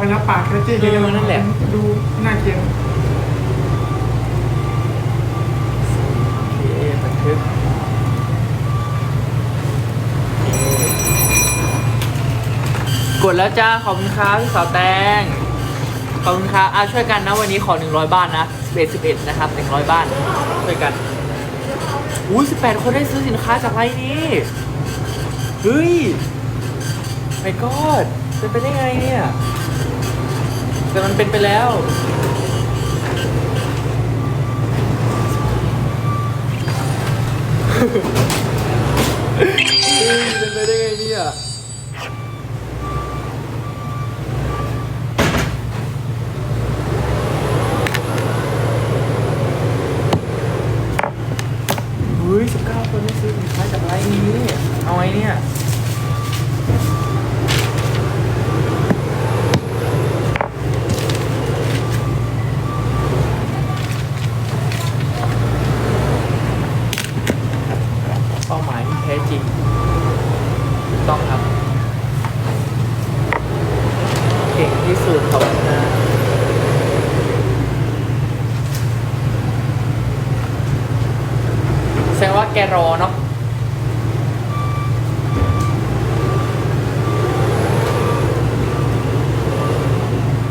ไปรับปากแล้วเจ๊เออนั่นแหละ ดูน่าเกลียดโอเคบันทึกกดแล้วจ้า ขอบคุณครับพี่สาวแตง ขอบคุณครับอะช่วยกันนะวันนี้ขอ 100 บ้านนะ11 11 นะครับ 100 บ้าน ช่วยกัน อุ้ย18 คนได้ซื้อสินค้าจากไลน์นี้เฮ้ยไม่กอดเป็นไปได้ไงเนี่ย แต่มันเป็นไปแล้วเฮ้ยเป็นไปได้ไงเนี่ยเฮ้ยสิบเก้าคนไม่ซื้อสินค้าจากไลน์นี้ เอาไงเนี่ย เป้าหมายที่แท้จริงถูกต้องครับ เก่งที่สุดขอบคุณนะแสดงว่าแกรอเนาะ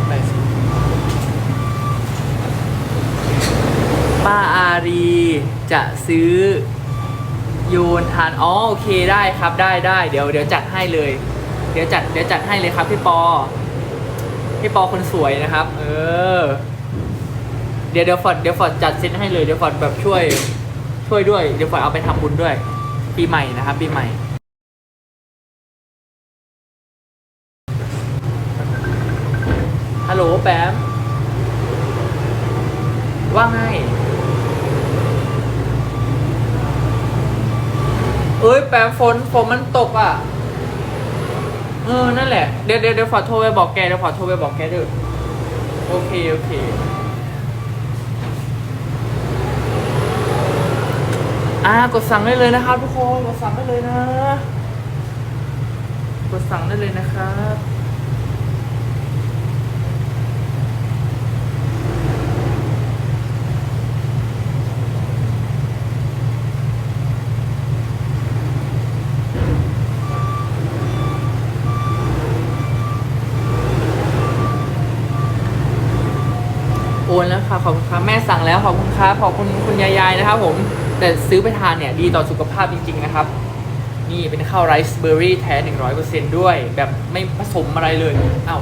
ไปป้าอารีจะซื้อ ยูนทานอ๋อโอเคได้ครับได้ได้เดี๋ยวเดี๋ยวจัดให้เลย เดี๋ยวจัดเดี๋ยวจัดให้เลยครับพี่ปอพี่ปอคนสวยนะครับ เออ เดี๋ยวเดี๋ยวฟอดเดี๋ยวฟอดจัดเซตให้เลยเดี๋ยวฟอดแบบช่วย ช่วยด้วยเดี๋ยวฟอดเอาไปทำบุญด้วย ปีใหม่นะครับปีใหม่ฮัลโหลแปมว่าไง เอ้ยแปมฝนฝนมันตกอะ เออ นั่นแหละ เดี๋ยวเดี๋ยวเดี๋ยวขอโทรไปบอกแกเดี๋ยวขอโทรไปบอกแกด้วยโอเค โอเค อ่ากดสั่งได้เลยนะครับทุกคน กดสั่งได้เลยนะ กดสั่งได้เลยนะครับ โอนแล้วค่ะขอบคุณครับแม่ สั่งแล้วขอบคุณครับขอบคุณคุณยายๆนะครับผมแต่ซื้อไปทานเนี่ยดีต่อสุขภาพจริง ๆ นะครับ นี่เป็นข้าวไรซ์เบอร์รี่แท้ 100%ด้วย แบบไม่ผสมอะไรเลยอ้าว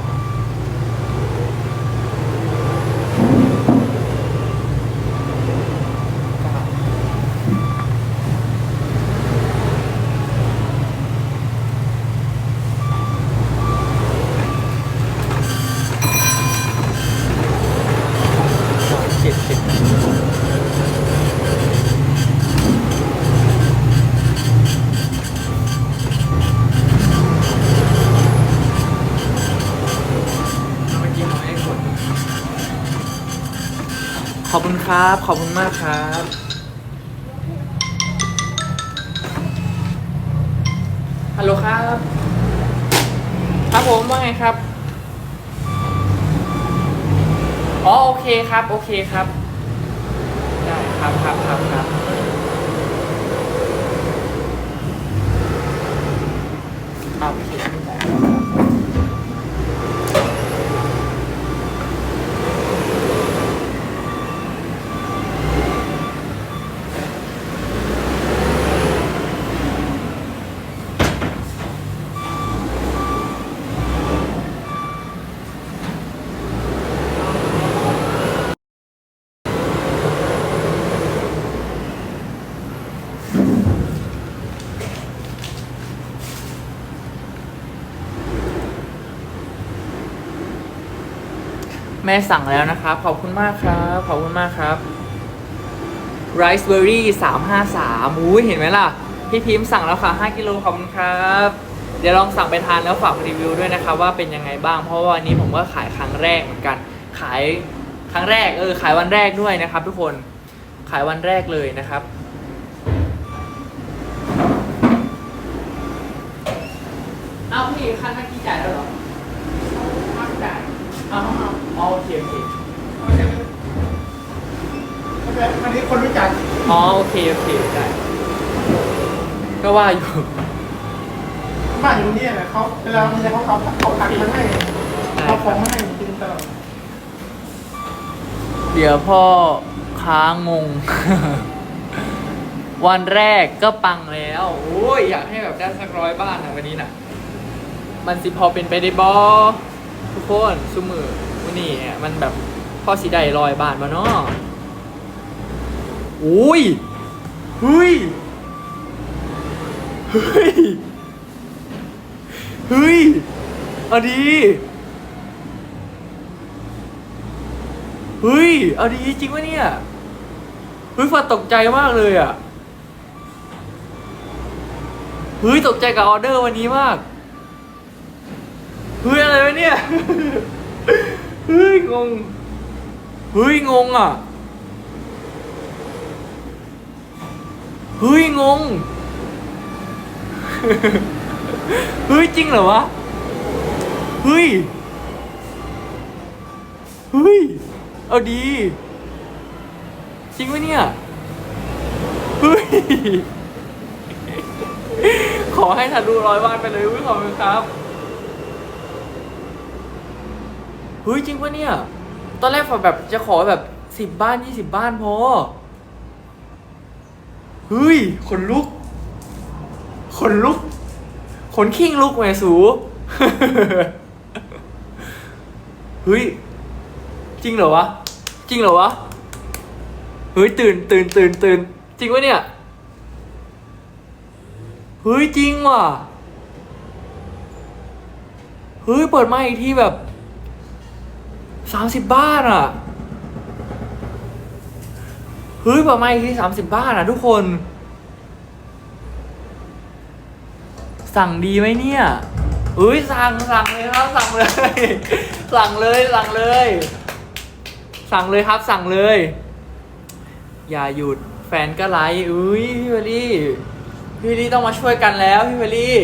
ครับ ขอบคุณมากครับ ฮัลโหลครับ ครับผมว่าไงครับ อ๋อโอเคครับ โอเคครับ ได้ครับครับครับครับเอาโอเคไม่ได้ แม่สั่งแล้วนะครับ ขอบคุณมากครับ ขอบคุณมากครับไรซ์เบอร์รี่สามห้าสามอุ้ยเห็นไหมล่ะ พี่พิมพ์สั่งแล้วค่ะห้ากิโลขอบคุณครับ เดี๋ยวลองสั่งไปทานแล้วฝากรีวิวด้วยนะครับว่าเป็นยังไงบ้าง เพราะว่าวันนี้ผมก็ขายครั้งแรกเหมือนกัน ขายครั้งแรกเออขายวันแรกด้วยนะครับ ทุกคน ขายวันแรกเลยนะครับ เอาพี่คันเมื่อกี้จ่ายแล้วเหรอไม่จ่าย อ๋อโอเคโอเค อันนี้คนรู้จัก อ๋อโอเคโอเคได้ก็ว่าอยู่บ้านอยู่นี่แหละเขาเวลามีอะไรเขาเขาเขาตักมาให้เขาของมาให้กินตลอดเดี๋ยวพ่อค้างง วันแรกก็ปังแล้วโอ้ยอยากให้แบบได้สักร้อยบ้านนะวันนี้นะมันสิพอเป็นไปได้บอทุกคนซุมือวันนี้อะมันแบบพ่อสีได้ร้อยบ้านมาเนาะ อุ้ยเฮ้ยเฮ้ยเฮ้ยเอาดีเฮ้ยเอาดีจริงวะเนี่ยเฮ้ยฟ้าตกใจมากเลยอะเฮ้ยตกใจกับออเดอร์วันนี้มากเฮ้ยอะไรวะเนี่ยเฮ้ยงงเฮ้ยงงอะ เฮ้ยงง เฮ้ยจริงเหรอวะ เฮ้ย เฮ้ย เอาดี จริงปะเนี่ย เฮ้ย ขอให้ทะลุร้อยวันไปเลยขอบคุณครับ เฮ้ยจริงปะเนี่ย ตอนแรกฝนแบบจะขอแบบสิบบ้านยี่สิบบ้านพอ ฮ้ยขนลุกขนลุกขนขิงลุกแหมสูเฮ้ยจริงเหรอวะ จริงเหรอวะเฮ้ยตื่นตื่นตื่นตื่นจริงวะเนี่ยเฮ้ยจริงว่ะเฮ้ยเปิดมาอีกทีแบบสามสิบบ้านอะ เฮ้ยปิดมาอีกทีสามสิบบ้านอะทุกคน สั่งดีไหมเนี่ยเฮ้ยสั่งสั่งเลยครับสั่งเลย สั่งเลยสั่งเลย สั่งเลยครับสั่งเลย อย่าหยุดแฟนก็ไลค์อุ้ยพี่เวลลี่พี่เวลลี่ต้องมาช่วยกันแล้วพี่เวลลี่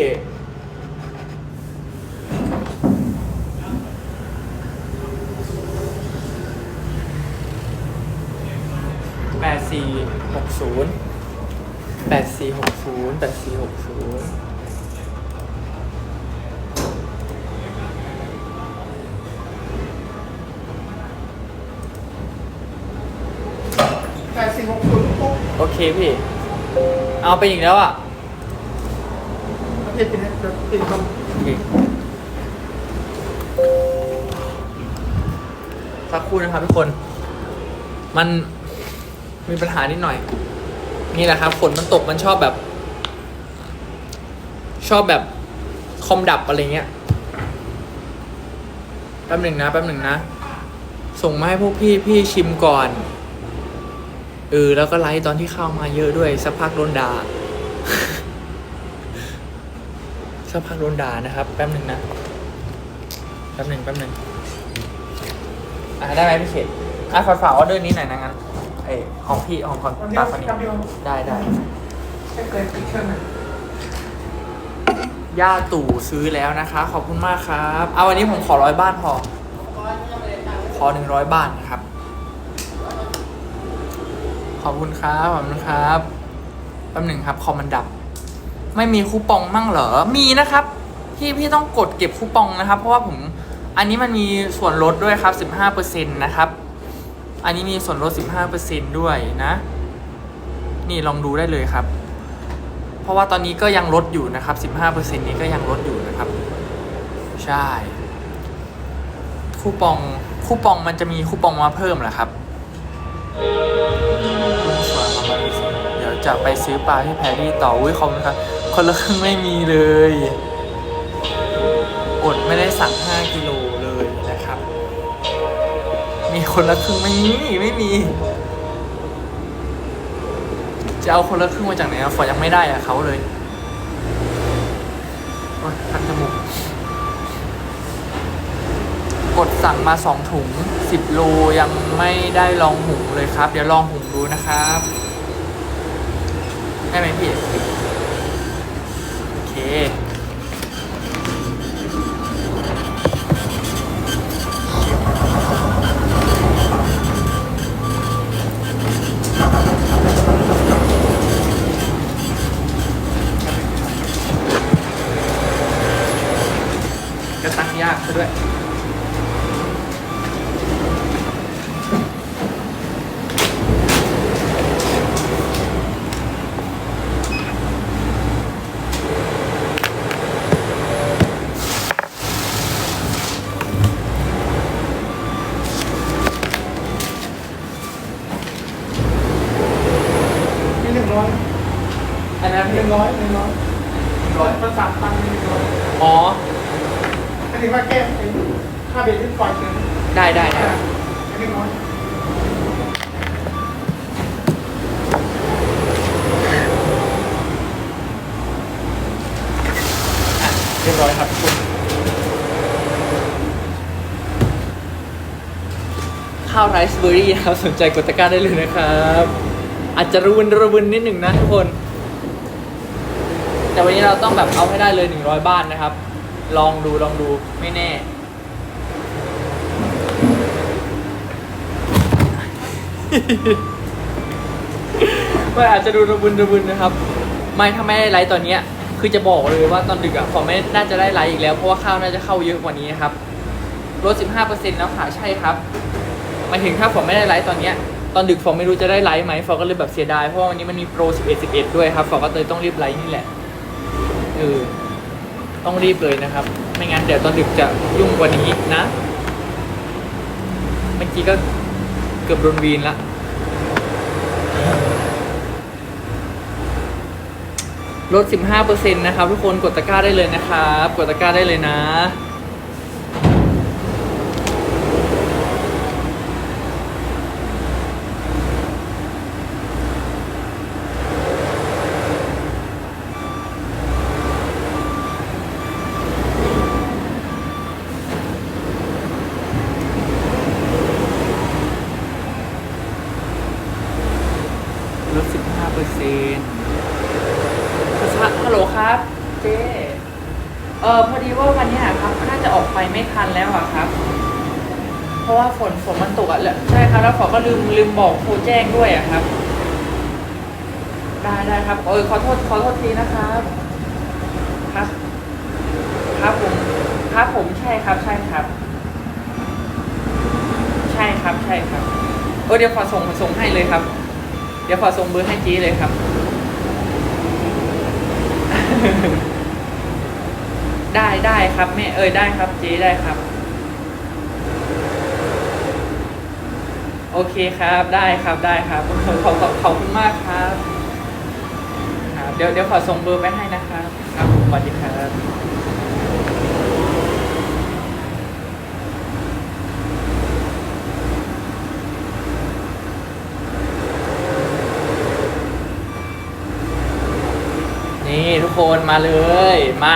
แปดสี่ หกศูนย์แปดสี่หกศูนย์แปดสี่หกศูนย์แต่สิ่งของคุณปุ๊บโอเคพี่ เอาไปอีกแล้วอะประเทศกินจะกินตรงโอเคสักครู่นะครับทุกคน มัน มีปัญหานิดหน่อย นี่แหละครับฝนมันตกมันชอบแบบ ชอบแบบคอมดับอะไรเงี้ยแป๊บหนึ่งนะแป๊บหนึ่งนะ ส่งมาให้พวกพี่พี่ชิมก่อนเออแล้วก็ไลฟ์ตอนที่เข้ามาเยอะด้วยสักพักโดนด่าสักพักโดนด่านะครับ แป๊บหนึ่งนะ แป๊บหนึ่งแป๊บหนึ่งอะได้ไหมพี่เขตอะฝากฝากออเดอร์นี้หน่อยนะงั้น อ้ยของพี่ของของวันเดียตาวคนนี้คำเดียวได้ได้ไม่เกินอีกเครื่องหนึ่งย่าตู่ซื้อแล้วนะคะ ขอบคุณมากครับเอาวันนี้ผมขอร้อยบ้านพอ ขอหนึ่งร้อยบ้านนะครับ ขอบคุณครับขอบคุณครับแป๊บหนึ่งครับคอมมันดับ ไม่มีคูปองมั่งเหรอ มีนะครับ พี่พี่ต้องกดเก็บคูปองนะครับ เพราะว่าผมอันนี้มันมีส่วนลดด้วยครับ 15%นะครับ อันนี้มีส่วนลด 15%ด้วยนะ นี่ลองดูได้เลยครับ เพราะว่าตอนนี้ก็ยังลดอยู่นะครับ 15%นี้ก็ยังลดอยู่นะครับ ใช่ คูปองคูปองมันจะมีคูปองมาเพิ่มเหรอครับเดี๋ยวจะไปซื้อปลาที่แพรรี่ต่ออุ้ยขอบคุณครับ คนละครึ่งไม่มีเลย อดไม่ได้สั่ง 5 กิโล คนละครึ่งไม่มีไม่มี จะเอาคนละครึ่งมาจากไหนอะฝอยังไม่ได้อะเขาเลยโอ๊ยคันจมูกกดสั่งมาสองถุงสิบโลยังไม่ได้ลองหุงเลยครับ เดี๋ยวลองหุงดูนะครับได้ไหมพี่โอเค ร้อยหนึ่งร้อยร้อยประสามตังค์หนึ่งร้อยอ๋อ อันนี้ว่าแก้ไอ้ค่าเบรกที่ปล่อยเกินได้ได้ได้อันนี้น้อยอะเรียบร้อยครับทุกคนข้าวไรซ์เบอร์รี่นะครับ สนใจกดตะกร้าได้เลยนะครับ อาจจะรุนระวนนิดหนึ่งนะทุกคน แต่วันนี้เราต้องแบบเอาให้ได้เลย 100 บ้านนะครับ ลองดูลองดูไม่แน่ มันอาจจะดูระบุนระบุนนะครับ ไม่ถ้าไม่ได้ไลฟ์ตอนเนี้ยคือจะบอกเลยว่าตอนดึกอะฟอร์มไม่น่าจะได้ไลฟ์อีกแล้ว เพราะว่าข้าวน่าจะเข้าเยอะกว่านี้ครับลด 15%แล้วค่ะใช่ครับหมายถึงถ้าฟอร์มไม่ได้ไลฟ์ตอนเนี้ยตอนดึกฟอร์มไม่รู้จะได้ไลฟ์ไหมฟอร์มก็เลยแบบเสียดายเพราะว่าวันนี้มันมีโปร 11 11 ด้วยครับฟอร์มก็เลยต้องรีบไลฟ์นี่แหละ คือต้องรีบเลยนะครับ ไม่งั้นเดี๋ยวตอนดึกจะยุ่งกว่านี้นะ เมื่อกี้ก็เกือบโดนวีนละลด 15%นะครับ ทุกคนกดตะกร้าได้เลยนะครับ กดตะกร้าได้เลยนะ ลด 15%เปอร์เซ็นต์ ฮัลโหลครับ เจ๊เออพอดีว่าวันเนี้ยครับน่าจะออกไปไม่ทันแล้วอะครับ เพราะว่าฝนฝนมันตกอะแล้วใช่ครับ แล้วฝนก็ลืมลืมบอกโทรแจ้งด้วยอะครับ ได้ได้ครับเออขอโทษขอโทษทีนะครับ ครับ ครับผม ครับผมใช่ครับ ใช่ครับ ใช่ครับใช่ครับเออเดี๋ยวขอส่งส่งให้เลยครับ เดี๋ยวขอส่งเบอร์ให้จีเลยครับ ได้ได้ครับแม่เอ้ยได้ครับจ๊ได้ครับ โอเคครับได้ครับได้ครับขอบขอบขอบขอบคุณมากครับครับ เดี๋ยวเดี๋ยวขอส่งเบอร์ไปให้นะครับ ครับผมสวัสดีครับ นี่ทุกคนมาเลย มา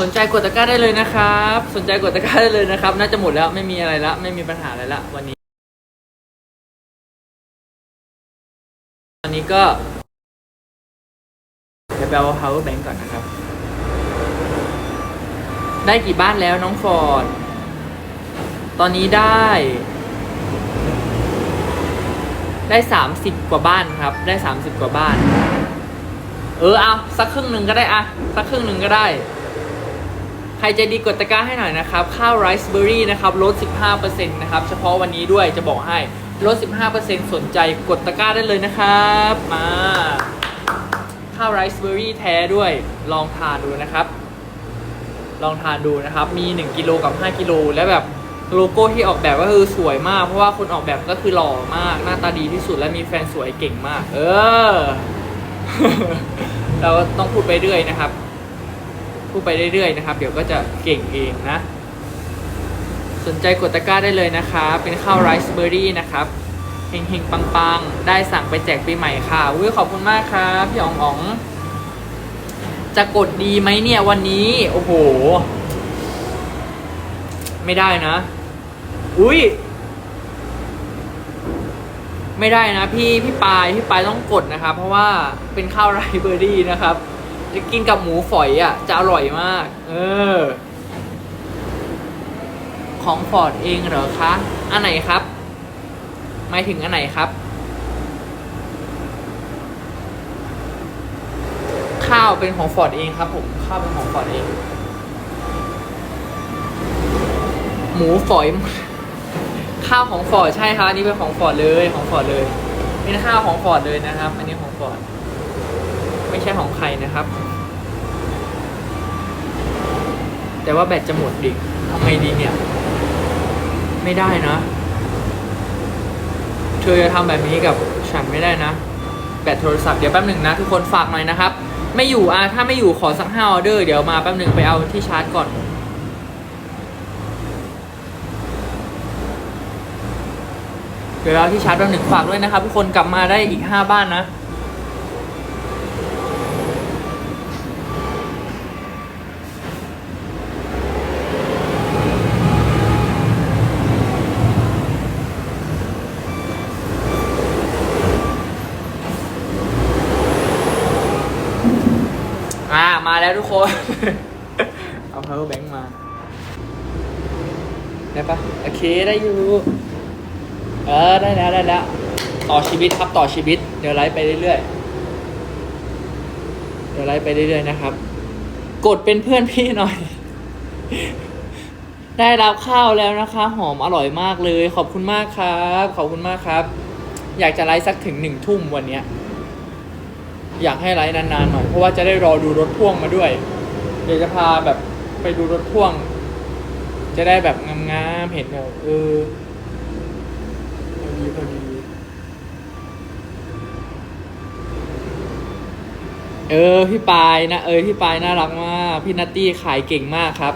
สนใจกดตะกร้าได้เลยนะครับ สนใจกดตะกร้าได้เลยนะครับ น่าจะหมดแล้วไม่มีอะไรละไม่มีปัญหาอะไรละวันนี้ตอนนี้ก็จะไปเอา power bank ก่อนนะครับ ได้กี่บ้านแล้วน้องฟอร์ดตอนนี้ได้ ได้สามสิบกว่าบ้านครับ ได้สามสิบกว่าบ้าน เออเอาสักครึ่งหนึ่งก็ได้อะสักครึ่งหนึ่งก็ได้ ใครใจะดีกดตะกร้าให้หน่อยนะครับ ข้าวไรซ์เบอร์รี่นะครับลด 15%นะครับ เฉพาะวันนี้ด้วยจะบอกให้ลด 15%สนใจกดตะกร้าได้เลยนะครับ มา ข้าวไรซ์เบอร์รี่แท้ด้วย ลองทานดูนะครับ ลองทานดูนะครับ มี 1 กิโลกับ 5 กิโล และแบบโลโก้ที่ออกแบบก็คือสวยมาก เพราะว่าคนออกแบบก็คือหล่อมาก หน้าตาดีที่สุดและมีแฟนสวยเก่งมาก เออ เราต้องพูดไปเรื่อยนะครับ พูดไปเรื่อยๆนะครับ เดี๋ยวก็จะเก่งเองนะ สนใจกดตะกร้าได้เลยนะครับ เป็นข้าวไรซ์เบอร์รี่นะครับเฮงๆปังๆ ได้สั่งไปแจกปีใหม่ค่ะอุ้ยขอบคุณมากครับพี่อ๋องอ๋องจะกดดีไหมเนี่ยวันนี้ โอ้โห ไม่ได้นะ อุ้ย ไม่ได้นะพี่พี่ปายพี่ปายต้องกดนะครับ เพราะว่าเป็นข้าวไรเบอร์รี่นะครับ จะกินกับหมูฝอยอะ จะอร่อยมาก เออ ของฟอร์ดเองเหรอคะอันไหนครับหมายถึงอันไหนครับ ข้าวเป็นของฟอร์ดเองครับผมข้าวเป็นของฟอร์ดเอง หมูฝอย ข้าวของฟอร์ดใช่ครับอันนี้เป็นของฟอร์ดเลยของฟอร์ดเลยเป็นข้าวของฟอร์ดเลยนะครับ อันนี้ของฟอร์ดไม่ใช่ของใครนะครับ แต่ว่าแบตจะหมดดิทำไงดีเนี่ย ไม่ได้นะ เธอจะทำแบบนี้กับฉันไม่ได้นะ แบตโทรศัพท์เดี๋ยวแป๊บหนึ่งนะทุกคนฝากหน่อยนะครับ ไม่อยู่อะถ้าไม่อยู่ขอสักห้าออเดอร์เดี๋ยวมาแป๊บหนึ่งไปเอาที่ชาร์จก่อน เดี๋ยวเราที่ชาร์จแป๊บหนึ่งฝากด้วยนะครับทุกคนกลับมาได้อีกห้าบ้านนะ อ่า มาแล้วทุกคน เอา power bank มา ได้ปะโอเค ได้อยู่ เออได้แล้วได้แล้ว ต่อชีวิตครับต่อชีวิต เดี๋ยวไลฟ์ไปเรื่อยๆ เดี๋ยวไลฟ์ไปเรื่อยๆนะครับ กดเป็นเพื่อนพี่หน่อย ได้รับข้าวแล้วนะคะ หอมอร่อยมากเลย ขอบคุณมากครับ ขอบคุณมากครับ อยากจะไลฟ์สักถึงหนึ่งทุ่มวันเนี้ยอยากให้ไลฟ์นานๆหน่อย เพราะว่าจะได้รอดูรถพ่วงมาด้วย เดี๋ยวจะพาแบบไปดูรถพ่วง จะได้แบบงามๆเห็นแบบเออ พอดีพอดีเออ พี่ปายนะ เออพี่ปายน่ารักมาก พี่นัตตี้ขายเก่งมากครับ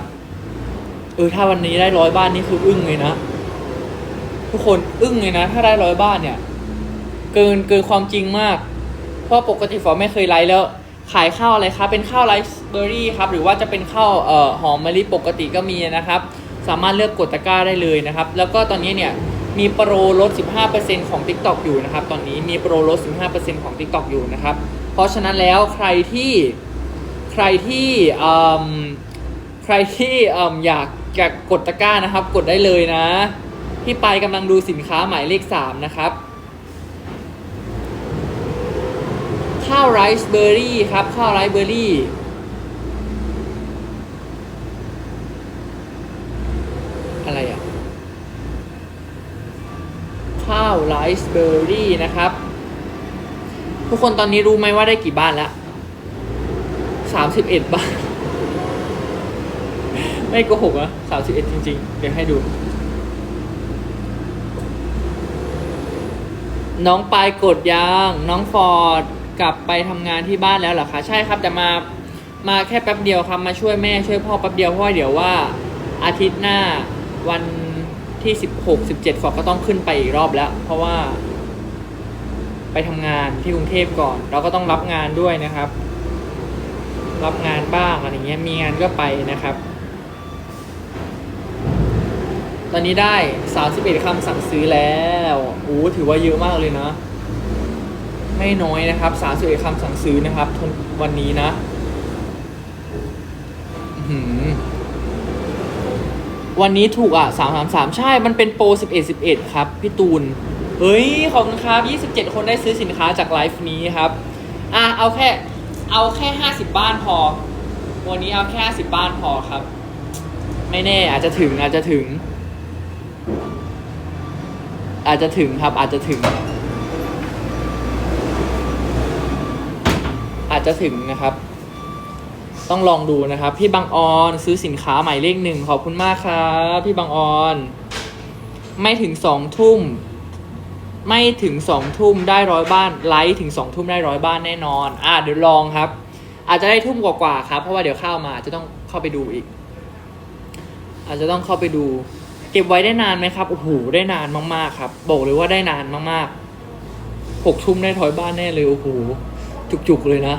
เออ ถ้าวันนี้ได้ร้อยบ้านนี่คืออึ้งเลยนะ ทุกคนอึ้งเลยนะ ถ้าได้ร้อยบ้านเนี่ย เกินเกินความจริงมาก เพราะปกติฟอไม่เคยไลฟ์แล้ว ขายข้าวอะไรครับ เป็นข้าวไรซ์เบอร์รี่ครับ หรือว่าจะเป็นข้าวเอ่อหอมมะลิปกติก็มีนะครับ สามารถเลือกกดตะกร้าได้เลยนะครับ แล้วก็ตอนนี้เนี่ย มีโปรลด 15%ของ TikTok อยู่นะครับ ตอนนี้มีโปรลด 15%ของ TikTok อยู่นะครับ เพราะฉะนั้นแล้วใครที่ใครที่ใครที่อยากอยากกดตะกร้านะครับ กดได้เลยนะพี่ไปกำลังดูสินค้าหมายเลข 3 นะครับข้าวไรซ์เบอร์รี่ครับข้าวไรซ์เบอร์รี่อะ ข้าวไรซ์เบอร์รี่นะครับ ทุกคนตอนนี้รู้ไหมว่าได้กี่บ้านแล้วสามสิบเอ็ดบ้าน ไม่โกหกอะสามสิบเอ็ดจริง ๆ เดี๋ยวให้ดู น้องปายกดยังน้องฟอร์ดกลับไปทำงานที่บ้านแล้วเหรอคะ ใช่ครับ แต่มามาแค่แป๊บเดียวครับ มาช่วยแม่ช่วยพ่อแป๊บเดียวเพราะว่าเดี๋ยวว่าอาทิตย์หน้าวัน ที่สิบหกสิบเจ็ดฟอร์ดก็ต้องขึ้นไปอีกรอบแล้ว เพราะว่า ไปทำงานที่กรุงเทพก่อน เราก็ต้องรับงานด้วยนะครับ รับงานบ้างอะไรเงี้ยมีงานก็ไปนะครับ ตอนนี้ได้31คำสั่งซื้อแล้วโอ้ถือว่าเยอะมากเลยนะ ไม่น้อยนะครับ31คำสั่งซื้อนะครับทนวันนี้นะ อื้อหือ วันนี้ถูกอะ333ใช่ มันเป็นโปร11 11ครับ พี่ตูน เฮ้ย ขอบคุณครับ27คนได้ซื้อสินค้าจากไลฟ์นี้ครับ อะ เอาแค่ เอาแค่50บ้านพอ วันนี้เอาแค่50บ้านพอครับ ไม่แน่อาจจะถึงอาจจะถึง อาจจะถึงครับ อาจจะถึง อาจจะถึงนะครับ ต้องลองดูนะครับ พี่บางออนซื้อสินค้าหมายเลขหนึ่งขอบคุณมากครับพี่บางออน ไม่ถึงสองทุ่ม ไม่ถึงสองทุ่มได้ร้อยบ้านไลฟ์ถึงสองทุ่มได้ร้อยบ้านแน่นอน อะเดี๋ยวลองครับ อาจจะได้ทุ่มกว่าๆครับ เพราะว่าเดี๋ยวเข้ามาจะต้องเข้าไปดูอีก อาจจะต้องเข้าไปดู เก็บไว้ได้นานไหมครับโอ้โหได้นานมากๆครับบอกเลยว่าได้นานมากๆหกทุ่มได้ถอยบ้านแน่เลยโอ้โหจุกๆเลยนะ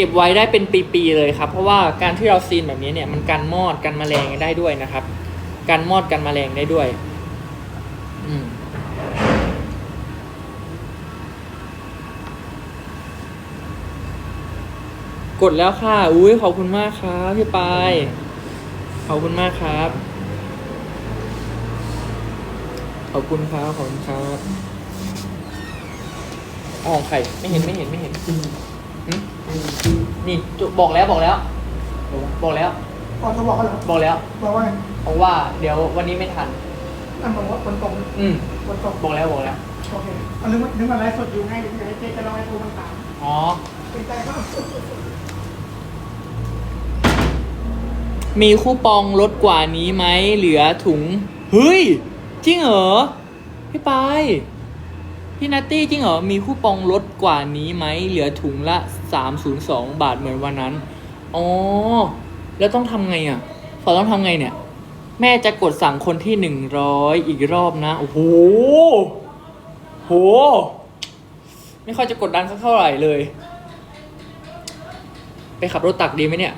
ก็บไว้ได้เป็นปีๆเลยครับ เพราะว่าการที่เราซีนแบบนี้เนี่ยมันกันมอดกันแมลงได้ด้วยนะครับ กันมอดกันแมลงได้ด้วยอืมกดแล้วค่ะ อุ้ยขอบคุณมากครับพี่ปายขอบคุณมากครับ ขอบคุณครับ ขอบคุณครับอ๋อไของใครไม่เห็นไม่เห็นไม่เห็น หึนี่จุบอกแล้วบอกแล้ว บอกแล้ว อ๋อเขาบอกเขาเหรอบอกแล้วบอกว่าไงเพราะว่าเดี๋ยววันนี้ไม่ทันอันบอกว่าฝนตกอืมฝนตกบอกแล้วบอกแล้ว โอเคเอานึกว่านึกว่าไลฟ์สดอยู่ไงเดี๋ยวเจ๊จะเล่าให้ดูมันตามอ๋อ เป็นใจมากมีคูปองลดกว่านี้ไหมเหลือถุง เฮ้ย จริงเหรอ พี่ปาย พี่นัตตี้จริงเหรอ มีคูปองลดกว่านี้ไหม เหลือถุงละ 302 บาทเหมือนวันนั้น อ๋อ แล้วต้องทำไงอะฝอต้องทำไงเนี่ย แม่จะกดสั่งคนที่ 100 อีกรอบนะ โอ้โหโห ไม่ค่อยจะกดดันสักเท่าไหร่เลย ไปขับรถตักดีไหมเนี่ย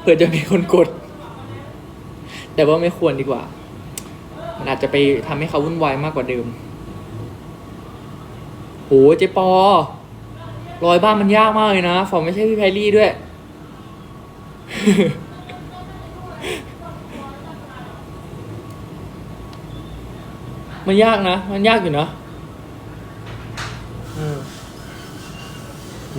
เผื่อจะมีคนกด แต่ว่าไม่ควรดีกว่า มันอาจจะไปทำให้เขาวุ่นวายมากกว่าเดิม โหเจปอรอยบ้านมันยากมากเลยนะฝอไม่ใช่พี่แพรรี่ด้วย มันยากนะ มันยากอยู่นะอืมโห